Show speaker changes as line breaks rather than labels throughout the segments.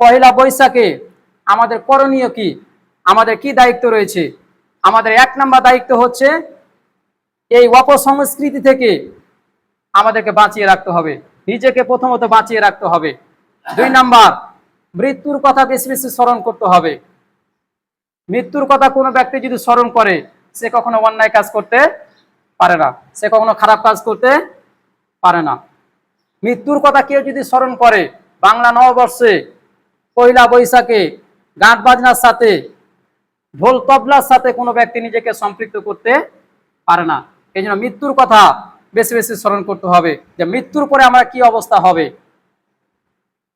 পয়লা বৈশাখে আমাদের করণীয় কি? আমাদের কি দায়িত্ব রয়েছে? আমাদের এক নম্বর দায়িত্ব হচ্ছে এই অপসংস্কৃতি থেকে আমাদেরকে বাঁচিয়ে রাখতে হবে। নিজেকে প্রথমত বাঁচিয়ে রাখতে হবে। দুই নাম্বার, মৃত্যুর কথা বেশি বেশি স্মরণ করতে হবে। মৃত্যুর কথা কোনো ব্যক্তি যদি স্মরণ করে, সে কখনো অন্যায় কাজ করতে পারে না। সে কখনো খারাপ কাজ করতে পারে না। মৃত্যুর কথা কেউ যদি স্মরণ করে, বাংলা নববর্ষে পয়লা বৈশাখে গান বাজনার সাথে, ঢোল তবলার সাথে কোনো ব্যক্তি নিজেকে সম্পৃক্ত করতে পারে না। এই জন্য মৃত্যুর কথা বেশি বেশি স্মরণ করতে হবে যে মৃত্যুর পরে আমরা কি অবস্থা হবে?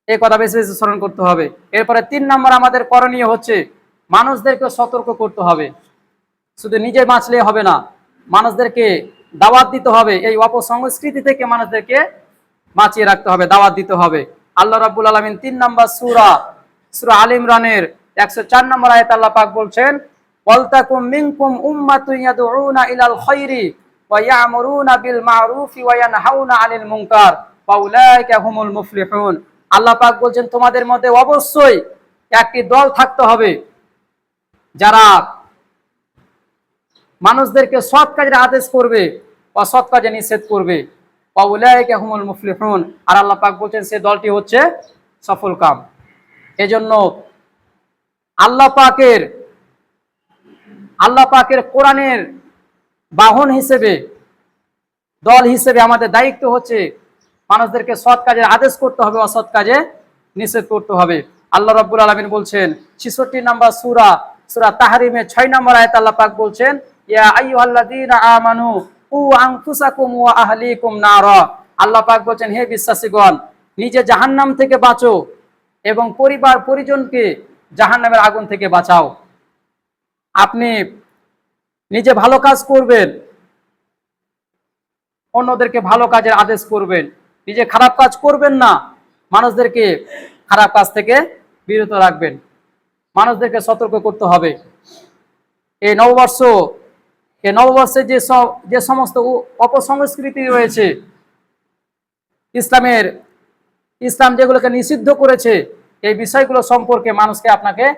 এই কথা বেশি বেশি স্মরণ করতে হবে। এরপরে তিন নম্বর আমাদের করণীয় হচ্ছে মানুষদেরকে সতর্ক করতে হবে। শুধু নিজে বাঁচলে হবে না, মানুষদেরকে দাওয়াত দিতে হবে। এই অপসংস্কৃতি থেকে মানুষদেরকে বাঁচিয়ে রাখতে হবে, দাওয়াত দিতে হবে। আল্লাহ রাব্বুল আলমিন তিন নম্বর সুরা সুরা আল ইমরানের একশো চার নম্বর আয়ত আল্লাহ পাক বলছেন ওয়ালতাকুম মিনকুম উম্মাতুন ইয়াদউনা ইলাল খায়রি ওয়া ইয়ামুরুনা বিল মা'রুফি ওয়া ইয়ানহাউনা আনিল মুনকার ওয়া উলাইকা হুমুল মুফলিহুন। আল্লাহ পাক বলছেন, তোমাদের মধ্যে অবশ্যই একটি দল থাকতে হবে যারা মানুষদেরকে সৎ কাজের আদেশ করবে বা সৎ কাজে নিষেধ করবে। আর আল্লাহ পাক বলছেন, সে দলটি হচ্ছে সফল কাম। এজন্য আল্লাহ পাকের আল্লাহ পাকের কোরআনের বাহন হিসেবে, দল হিসেবে আমাদের দায়িত্ব হচ্ছে মানুষদেরকে সৎ কাজের আদেশ করতে হবে, অসৎ কাজে নিষেধ করতে হবে। আল্লাহ রাব্বুল আলামিন বলছেন 66 নাম্বার সূরা সূরা তাহরিমে 6 নম্বর আয়াত আল্লাহ পাক বলছেন, ইয়া আইয়ুহাল্লাযীনা আমানু উ আনফুসাকুম ওয়া আহলিকুম নারা। আল্লাহ পাক বলছেন, হে বিশ্বাসীগণ, নিজে জাহান্নাম থেকে বাঁচো এবং পরিবার পরিজনকে জাহান্নামের আগুন থেকে বাঁচাও। আপনি নিজে ভালো কাজ করবেন, অন্যদেরকে ভালো কাজের আদেশ করবেন। নিজে খারাপ কাজ করবেন না, মানুষদেরকে খারাপ কাজ থেকে বিরত রাখবেন। মানুষদেরকে সতর্ক করতে হবে। এই নববর্ষ এই নববর্ষে যে স- যে সমস্ত অপসংস্কৃতি রয়েছে, ইসলামের, ইসলাম যেগুলোকে নিষিদ্ধ করেছে, এই বিষয়গুলো সম্পর্কে মানুষকে আপনাকে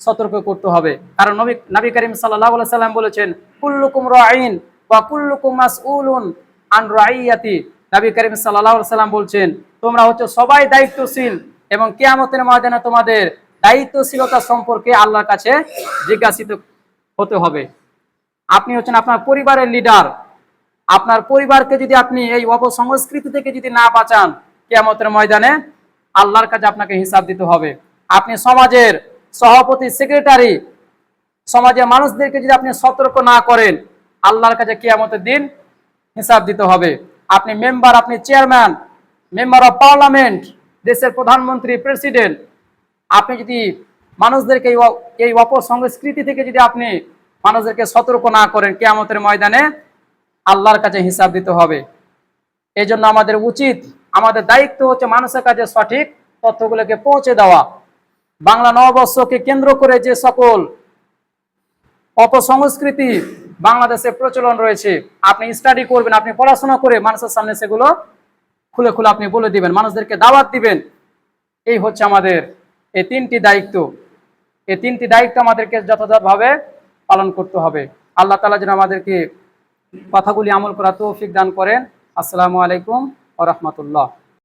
সতর্ক করতে হবে। কারণ নবী নবী করিম সাল্লাহ সাল্লাম বলেছেন, কুল্লুকুম রাইন বা কুল্লুকুম মাসউলুন আন রাইয়াতি। নবী করিম সাল্লাহ সাল্লাম বলছেন, তোমরা হচ্ছে সবাই দায়িত্বশীল এবং কেয়ামতের ময়দানে তোমাদের দায়িত্বশীলতা সম্পর্কে আল্লাহর কাছে জিজ্ঞাসিত হতে হবে। আপনি হচ্ছেন আপনার পরিবারের লিডার আপনার পরিবারকে যদি আপনি এই অপসংস্কৃতি থেকে যদি না বাঁচান, কেয়ামতের ময়দানে আল্লাহর কাছে আপনাকে হিসাব দিতে হবে। আপনি সমাজের সভাপতি সেক্রেটারি সমাজের মানুষদেরকে যদি আপনি সতর্ক না করেন, আল্লাহর কাছে কেয়ামতের দিন হিসাব দিতে হবে। আপনি মেম্বার আপনি চেয়ারম্যান মেম্বার অফ পার্লামেন্ট দেশের প্রধানমন্ত্রী প্রেসিডেন্ট আপনি যদি মানুষদেরকে এই এই অপসংস্কৃতি থেকে যদি আপনি মানুষদেরকে সতর্ক না করেন কেয়ামতের ময়দানে আল্লাহর কাছে হিসাব দিতে হবে। এই জন্য আমাদের উচিত, আমাদের দায়িত্ব হচ্ছে মানুষের কাছে সঠিক তথ্যগুলোকে পৌঁছে দেওয়া। বাংলা নববর্ষকে কেন্দ্র করে যে সকল অপসংস্কৃতি বাংলাদেশে প্রচলন রয়েছে, আপনি স্টাডি করবেন, আপনি পড়াশোনা করে মানুষের সামনে সেগুলো খুলে খুলে আপনি বলে দিবেন, মানুষদেরকে দাওয়াত দিবেন। এই হচ্ছে আমাদের, এই তিনটি দায়িত্ব। এই তিনটি দায়িত্ব আমাদেরকে যথাযথভাবে পালন করতে হবে। আল্লাহ তালা যেন আমাদেরকে কথাগুলি আমল করা তৌফিক দান করেন। আসসালামু আলাইকুম ও রহমতুল্লাহ।